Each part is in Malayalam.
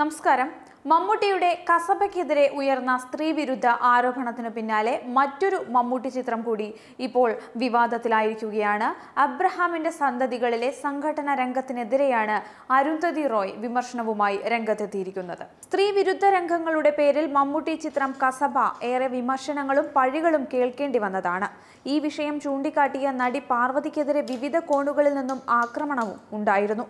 നമസ്കാരം. മമ്മൂട്ടിയുടെ കസബയ്ക്കെതിരെ ഉയർന്ന സ്ത്രീവിരുദ്ധ ആരോപണത്തിനു പിന്നാലെ മറ്റൊരു മമ്മൂട്ടി ചിത്രം കൂടി ഇപ്പോൾ വിവാദത്തിലായിരിക്കുകയാണ്. അബ്രഹാമിന്റെ സന്തതികളിലെ സംഘടന രംഗത്തിനെതിരെയാണ് അരുന്ധതി റോയ് വിമർശനവുമായി രംഗത്തെത്തിയിരിക്കുന്നത്. സ്ത്രീവിരുദ്ധ രംഗങ്ങളുടെ പേരിൽ മമ്മൂട്ടി ചിത്രം കസബ ഏറെ വിമർശനങ്ങളും പഴികളും കേൾക്കേണ്ടി വന്നതാണ്. ഈ വിഷയം ചൂണ്ടിക്കാട്ടിയ നടി പാർവതിക്കെതിരെ വിവിധ കോണുകളിൽ നിന്നും ആക്രമണവും ഉണ്ടായിരുന്നു.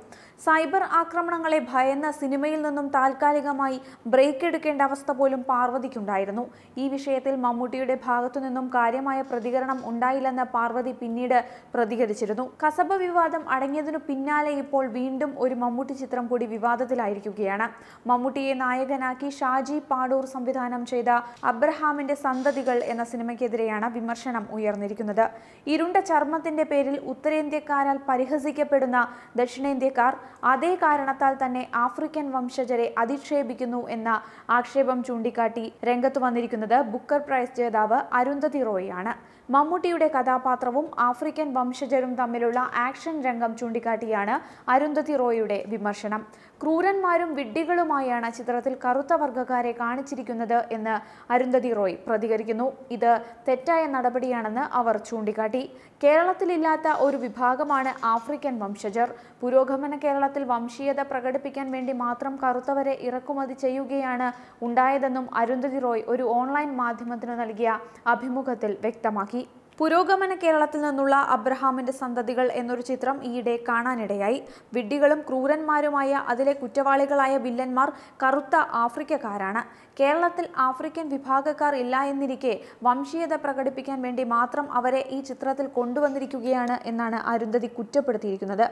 സൈബർ ആക്രമണങ്ങളെ ഭയന്ന സിനിമയിൽ നിന്നും താൽക്കാലികമായി ബ്രേക്ക് എടുക്കേണ്ട അവസ്ഥ പോലും പാർവതിക്കുണ്ടായിരുന്നു. ഈ വിഷയത്തിൽ മമ്മൂട്ടിയുടെ ഭാഗത്തു നിന്നും കാര്യമായ പ്രതികരണം ഉണ്ടായില്ലെന്ന് പാർവതി പിന്നീട് പ്രതികരിച്ചിരുന്നു. കസബ വിവാദം അടങ്ങിയതിനു പിന്നാലെ ഇപ്പോൾ വീണ്ടും ഒരു മമ്മൂട്ടി ചിത്രം കൂടി വിവാദത്തിലായിരിക്കുകയാണ്. മമ്മൂട്ടിയെ നായകനാക്കി ഷാജി പാടൂർ സംവിധാനം ചെയ്ത അബ്രഹാമിന്റെ സന്തതികൾ എന്ന സിനിമയ്ക്കെതിരെയാണ് വിമർശനം ഉയർന്നിരിക്കുന്നത്. ഇരുണ്ട ചർമ്മത്തിന്റെ പേരിൽ ഉത്തരേന്ത്യക്കാരാൽ പരിഹസിക്കപ്പെടുന്ന ദക്ഷിണേന്ത്യക്കാർ അതേ കാരണത്താൽ തന്നെ ആഫ്രിക്കൻ വംശജരെ അധിക്ഷേപിക്കുന്നു എന്ന ആക്ഷേപം ചൂണ്ടിക്കാട്ടി രംഗത്തു വന്നിരിക്കുന്നത് ബുക്കർ പ്രൈസ് ജേതാവ് അരുന്ധതി റോയാണ് മമ്മൂട്ടിയുടെ കഥാപാത്രവും ആഫ്രിക്കൻ വംശജരും തമ്മിലുള്ള ആക്ഷൻ രംഗം ചൂണ്ടിക്കാട്ടിയാണ് അരുന്ധതി റോയുടെ വിമർശനം. ക്രൂരന്മാരും വിഡ്ഢികളുമായാണ് ചിത്രത്തിൽ കറുത്ത വർഗക്കാരെ കാണിച്ചിരിക്കുന്നത് എന്ന് അരുന്ധതി റോയ് പ്രതികരിക്കുന്നു. ഇത് തെറ്റായ നടപടിയാണെന്ന് അവർ ചൂണ്ടിക്കാട്ടി. കേരളത്തിലില്ലാത്ത ഒരു വിഭാഗമാണ് ആഫ്രിക്കൻ വംശജർ. പുരോഗമന കേരളത്തിൽ വംശീയത പ്രകടിപ്പിക്കാൻ വേണ്ടി മാത്രം കറുത്തവരെ ഇറക്കുമതി ചെയ്യുകയാണ്. ഉണ്ടായതെന്നും അരുന്ധതി റോയ് ഒരു ഓൺലൈൻ മാധ്യമത്തിന് നൽകിയ അഭിമുഖത്തിൽ വ്യക്തമാക്കി. പുരോഗമന കേരളത്തിൽ നിന്നുള്ള അബ്രഹാമിന്റെ സന്തതികൾ എന്നൊരു ചിത്രം ഈയിടെ കാണാനിടയായി. വിഡ്ഢികളും ക്രൂരന്മാരുമായ അതിലെ കുറ്റവാളികളായ വില്ലന്മാർ കറുത്ത ആഫ്രിക്കക്കാരാണ്. കേരളത്തിൽ ആഫ്രിക്കൻ വിഭാഗക്കാർ ഇല്ല എന്നിരിക്കെ വംശീയത പ്രകടിപ്പിക്കാൻ വേണ്ടി മാത്രം അവരെ ഈ ചിത്രത്തിൽ കൊണ്ടുവന്നിരിക്കുകയാണ് എന്നാണ് അരുന്ധതി കുറ്റപ്പെടുത്തിയിരിക്കുന്നത്.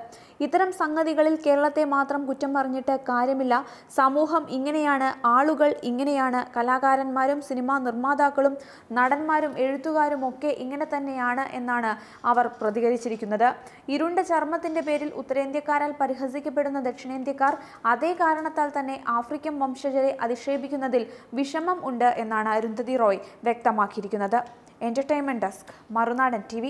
ഇത്തരം സംഗതികളിൽ കേരളത്തെ മാത്രം കുറ്റം പറഞ്ഞിട്ട് കാര്യമില്ല. സമൂഹം ഇങ്ങനെയാണ് ആളുകൾ ഇങ്ങനെയാണ് കലാകാരന്മാരും സിനിമാ നിർമ്മാതാക്കളും നടന്മാരും എഴുത്തുകാരും ഒക്കെ ഇങ്ങനെ തന്നെയാണ് എന്നാണ് അവർ പ്രതികരിച്ചിരിക്കുന്നത്. ഇരുണ്ട ചർമ്മത്തിന്റെ പേരിൽ ഉത്തരേന്ത്യക്കാരാൽ പരിഹസിക്കപ്പെടുന്ന ദക്ഷിണേന്ത്യക്കാർ അതേ കാരണത്താൽ തന്നെ ആഫ്രിക്കൻ വംശജരെ അധിക്ഷേപിക്കുന്നതിൽ വിഷമം ഉണ്ട് എന്നാണ് അരുന്ധതി റോയ് വ്യക്തമാക്കിയിരിക്കുന്നത്. എന്റർടൈൻമെന്റ് ഡെസ്ക് മറുനാടൻ ടി